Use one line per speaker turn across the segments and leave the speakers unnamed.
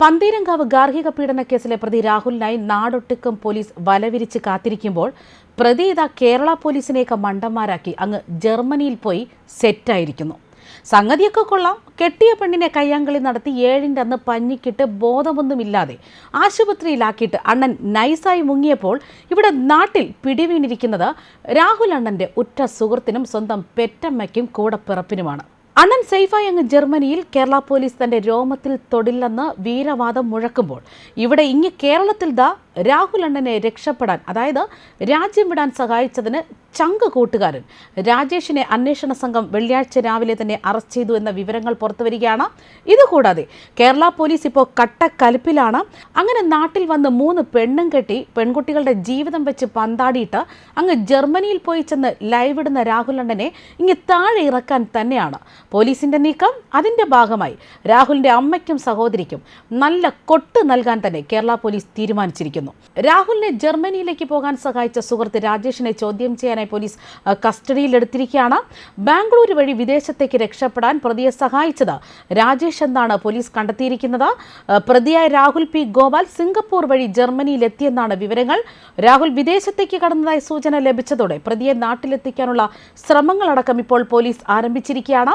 പന്തീരങ്കാവ് ഗാർഹിക പീഡന കേസിലെ പ്രതി രാഹുലിനായി നാടൊട്ടുക്കം പോലീസ് വലവിരിച്ച് കാത്തിരിക്കുമ്പോൾ പ്രതി ഇതാ കേരള പോലീസിനെയൊക്കെ മണ്ടന്മാരാക്കി. അങ്ങ് ജർമ്മനിയിൽ പോയി സെറ്റായിരിക്കുന്നു. സംഗതിയൊക്കെ കൊള്ളാം. കെട്ടിയ പെണ്ണിനെ കയ്യാങ്കളി നടത്തി ഏഴിന്റെ അന്ന് പഞ്ഞിക്കിട്ട് ബോധമൊന്നുമില്ലാതെ ആശുപത്രിയിലാക്കിയിട്ട് അണ്ണൻ നൈസായി മുങ്ങിയപ്പോൾ ഇവിടെ നാട്ടിൽ പിടിവീണിരിക്കുന്നത് രാഹുൽ അണ്ണന്റെ ഉറ്റ സുഹൃത്തിനും സ്വന്തം പെറ്റമ്മയ്ക്കും കൂടപ്പിറപ്പിനുമാണ്. അണ്ണൻ സേഫായി അങ്ങ് ജർമ്മനിയിൽ കേരള പോലീസ് തന്റെ രോമത്തിൽ തൊടില്ലെന്ന് വീരവാദം മുഴക്കുമ്പോൾ. ഇവിടെ ഇങ്ങ് കേരളത്തിൽ ദാ രാഹുൽ അണ്ണനെ രക്ഷപ്പെടാൻ അതായത് രാജ്യം വിടാൻ സഹായിച്ചതിന് ചങ്ക് കൂട്ടുകാരൻ. രാജേഷിനെ അന്വേഷണ സംഘം വെള്ളിയാഴ്ച രാവിലെ തന്നെ അറസ്റ്റ് ചെയ്തു എന്ന വിവരങ്ങൾ പുറത്തുവരികയാണ് ഇതുകൂടാതെ കേരള പോലീസ് ഇപ്പോൾ കട്ടക്കലിപ്പിലാണ്. അങ്ങനെ നാട്ടിൽ വന്ന് മൂന്ന് പെണ്ണും കെട്ടി പെൺകുട്ടികളുടെ ജീവിതം വെച്ച് പന്താടിയിട്ട് അങ്ങ് ജർമ്മനിയിൽ പോയി ചെന്ന് ലൈവ് ഇടുന്ന രാഹുൽ അണ്ണനെ ഇങ്ങ് താഴെ ഇറക്കാൻ തന്നെയാണ്. പോലീസിന്റെ നീക്കം അതിന്റെ ഭാഗമായി. രാഹുലിന്റെ അമ്മയ്ക്കും സഹോദരിക്കും നല്ല കൊട്ട് നൽകാൻ തന്നെ കേരള പോലീസ് തീരുമാനിച്ചിരിക്കുന്നു. രാഹുലിനെ ജർമ്മനിയിലേക്ക് പോകാൻ സഹായിച്ച സുഹൃത്ത് രാജേഷിനെ ചോദ്യം ചെയ്യാനായി പോലീസ് കസ്റ്റഡിയിലെടുത്തിരിക്കുകയാണ് ബാംഗ്ലൂർ വഴി വിദേശത്തേക്ക് രക്ഷപ്പെടാൻ പ്രതിയെ സഹായിച്ചത് രാജേഷ് എന്നാണ് പോലീസ് കണ്ടെത്തിയിരിക്കുന്നത്. പ്രതിയായ രാഹുൽ പി. ഗോപാൽ സിംഗപ്പൂർ വഴി ജർമ്മനിയിലെത്തിയെന്നാണ് വിവരങ്ങൾ. രാഹുൽ വിദേശത്തേക്ക് കടന്നതായി സൂചന ലഭിച്ചതോടെ പ്രതിയെ നാട്ടിലെത്തിക്കാനുള്ള ശ്രമങ്ങളടക്കം ഇപ്പോൾ പോലീസ് ആരംഭിച്ചിരിക്കുകയാണ്.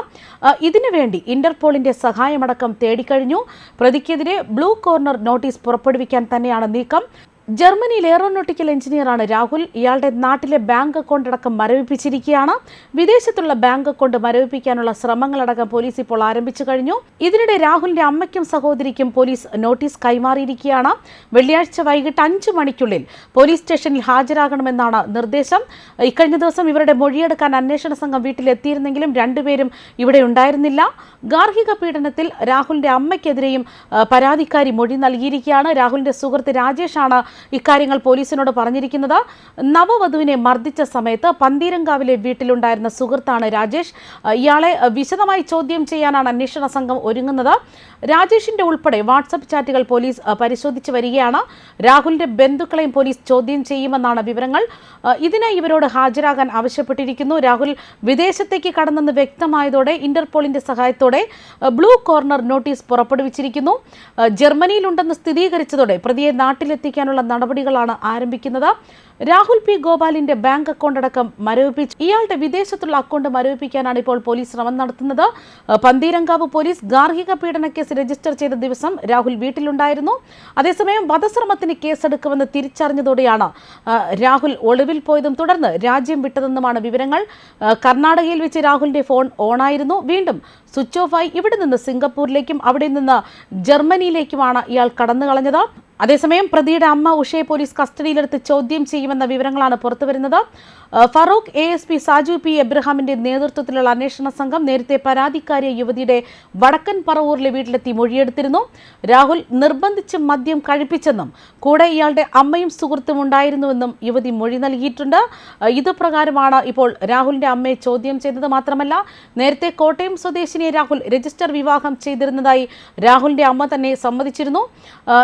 ഇതിനുവേണ്ടി ഇന്റർപോളിന്റെ സഹായമടക്കം തേടിക്കഴിഞ്ഞു. പ്രതിക്കെതിരെ ബ്ലൂ കോർണർ നോട്ടീസ് പുറപ്പെടുവിക്കാൻ തന്നെയാണ് നീക്കം. ജർമ്മനിയിൽ എയറോനോട്ടിക്കൽ എഞ്ചിനീയറാണ് രാഹുൽ. ഇയാളുടെ നാട്ടിലെ ബാങ്ക് അക്കൗണ്ട് അടക്കം മരവിപ്പിച്ചിരിക്കുകയാണ്. വിദേശത്തുള്ള ബാങ്ക് അക്കൗണ്ട് മരവിപ്പിക്കാനുള്ള ശ്രമങ്ങളടക്കം പോലീസ് ഇപ്പോൾ ആരംഭിച്ചു കഴിഞ്ഞു. ഇതിനിടെ രാഹുലിന്റെ അമ്മയ്ക്കും സഹോദരിക്കും പോലീസ് നോട്ടീസ് കൈമാറിയിരിക്കുകയാണ്. വെള്ളിയാഴ്ച വൈകിട്ട് അഞ്ചു മണിക്കുള്ളിൽ പോലീസ് സ്റ്റേഷനിൽ ഹാജരാകണമെന്നാണ് നിർദ്ദേശം. ഇക്കഴിഞ്ഞ ദിവസം ഇവരുടെ മൊഴിയെടുക്കാൻ അന്വേഷണ സംഘം വീട്ടിലെത്തിയിരുന്നെങ്കിലും രണ്ടുപേരും ഇവിടെ ഉണ്ടായിരുന്നില്ല. ഗാർഹിക പീഡനത്തിൽ രാഹുലിന്റെ അമ്മയ്ക്കെതിരെയും പരാതിക്കാരി മൊഴി നൽകിയിരിക്കുകയാണ്. രാഹുലിന്റെ സുഹൃത്ത് രാജേഷാണ് ഇക്കാര്യങ്ങൾ പോലീസിനോട് പറഞ്ഞിരിക്കുന്നത് നവവധുവിനെ മർദ്ദിച്ച സമയത്ത് പന്തീരങ്കാവിലെ വീട്ടിലുണ്ടായിരുന്ന സുഹൃത്താണ് രാജേഷ്. ഇയാളെ വിശദമായി ചോദ്യം ചെയ്യാനാണ് അന്വേഷണ സംഘം ഒരുങ്ങുന്നത്. രാജേഷിന്റെ ഉൾപ്പെടെ വാട്സപ്പ് ചാറ്റുകൾ പോലീസ് പരിശോധിച്ചു വരികയാണ്. രാഹുലിന്റെ ബന്ധുക്കളെയും പോലീസ് ചോദ്യം ചെയ്യുമെന്നാണ് വിവരങ്ങൾ. ഇതിനെ ഇവരോട് ഹാജരാകാൻ ആവശ്യപ്പെട്ടിരിക്കുന്നു. രാഹുൽ വിദേശത്തേക്ക് കടന്നെന്ന് വ്യക്തമായതോടെ ഇന്റർപോളിന്റെ സഹായത്തോടെ ബ്ലൂ കോർണർ നോട്ടീസ് പുറപ്പെടുവിച്ചിരിക്കുന്നു. ജർമ്മനിയിലുണ്ടെന്ന് സ്ഥിരീകരിച്ചതോടെ പ്രതിയെ നാട്ടിലെത്തിക്കാനുള്ള നടപടികളാണ് ആരംഭിക്കുന്നത്. രാഹുൽ പി ഗോപാലിന്റെ ബാങ്ക് അക്കൗണ്ട് അടക്കം മരവിപ്പിച്ച് ഇയാളുടെ വിദേശത്തുള്ള അക്കൗണ്ട് മരവിപ്പിക്കാനാണ് ഇപ്പോൾ പോലീസ് ശ്രമം നടത്തുന്നത്. പന്തീരങ്കാവ് പോലീസ് ഗാർഹിക പീഡന കേസ് രജിസ്റ്റർ ചെയ്ത ദിവസം രാഹുൽ വീട്ടിലുണ്ടായിരുന്നു. അതേസമയം വധശ്രമത്തിന് കേസെടുക്കുമെന്ന് തിരിച്ചറിഞ്ഞതോടെയാണ് രാഹുൽ ഒളിവിൽ പോയതും തുടർന്ന് രാജ്യം വിട്ടതെന്നുമാണ് വിവരങ്ങൾ. കർണാടകയിൽ വെച്ച് രാഹുലിന്റെ ഫോൺ ഓണായിരുന്നു. വീണ്ടും സ്വിച്ച് ഓഫായി. ഇവിടെ നിന്ന് സിംഗപ്പൂരിലേക്കും അവിടെ നിന്ന് ജർമ്മനിയിലേക്കുമാണ് ഇയാൾ കടന്നു കളഞ്ഞത് അതേസമയം പ്രതിയുടെ അമ്മ ഉഷയെ പോലീസ് കസ്റ്റഡിയിലെടുത്ത് ചോദ്യം ചെയ്യുമെന്ന വിവരങ്ങളാണ് പുറത്തുവരുന്നത്. Farook A S P Saju P എബ്രഹാമിന്റെ നേതൃത്വത്തിലുള്ള അന്വേഷണ സംഘം നേരത്തെ പരാതിക്കാരിയ യുവതിയുടെ വടക്കൻ പറവൂരിലെ വീട്ടിലെത്തി മൊഴിയെടുത്തിരുന്നു. രാഹുൽ നിർബന്ധിച്ച് മദ്യം കഴിപ്പിച്ചെന്നും കൂടെ ഇയാളുടെ അമ്മയും സുഹൃത്തും ഉണ്ടായിരുന്നുവെന്നും യുവതി മൊഴി നൽകിയിട്ടുണ്ട്. ഇതുപ്രകാരമാണ് ഇപ്പോൾ രാഹുലിന്റെ അമ്മയെ ചോദ്യം ചെയ്തത് മാത്രമല്ല നേരത്തെ കോട്ടയം സ്വദേശിനിയെ രാഹുൽ രജിസ്റ്റർ വിവാഹം ചെയ്തിരുന്നതായി രാഹുലിന്റെ അമ്മ തന്നെ സമ്മതിച്ചിരുന്നു. ആ,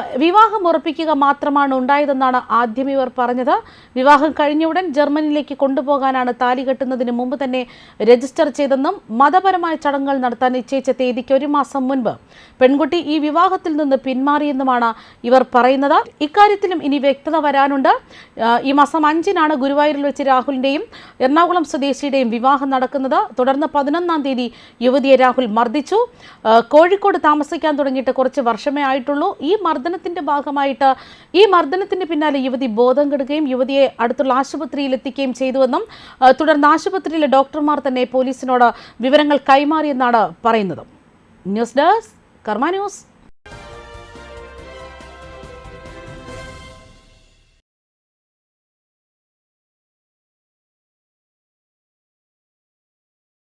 വിവാഹം ഉറപ്പിക്കുക മാത്രമാണ് ഉണ്ടായതെന്നാണ് ആദ്യം ഇവർ പറഞ്ഞത്. വിവാഹം കഴിഞ്ഞ ഉടൻ ജർമ്മനിയിലേക്ക് കൊണ്ടുപോകാനാണ് താലി കെട്ടുന്നതിന് മുമ്പ് തന്നെ രജിസ്റ്റർ ചെയ്തെന്നും മതപരമായ ചടങ്ങുകൾ നടത്താൻ നിശ്ചയിച്ച തീയതിക്ക് ഒരു മാസം മുൻപ് പെൺകുട്ടി ഈ വിവാഹത്തിൽ നിന്ന് പിന്മാറിയെന്നുമാണ് ഇവർ പറയുന്നത്. ഇക്കാര്യത്തിലും ഇനി വ്യക്തത വരാനുണ്ട്. ഈ മാസം അഞ്ചിനാണ് ഗുരുവായൂരിൽ വെച്ച് രാഹുലിന്റെയും എറണാകുളം സ്വദേശിയുടെയും വിവാഹം നടക്കുന്നത്. തുടർന്ന് പതിനൊന്നാം തീയതി യുവതിയെ രാഹുൽ മർദ്ദിച്ചു. കോഴിക്കോട് താമസിക്കാൻ തുടങ്ങിയിട്ട് കുറച്ച് വർഷമേ ആയിട്ടുള്ളൂ. ഈ മർദ്ദനത്തിന്റെ ഭാഗമായിട്ട് ഈ മർദ്ദനത്തിന് പിന്നാലെ യുവതി ബോധം കെടുകയും യുവതിയെ അടുത്തുള്ള ആശുപത്രിയിൽ എത്തിക്കുകയും ചെയ്തുവെന്നും തുടർന്ന് ആശുപത്രിയിലെ ഡോക്ടർമാർ തന്നെ പോലീസിനോട് വിവരങ്ങൾ കൈമാറിയെന്നാണ് പറയുന്നത്. News desk Karma news.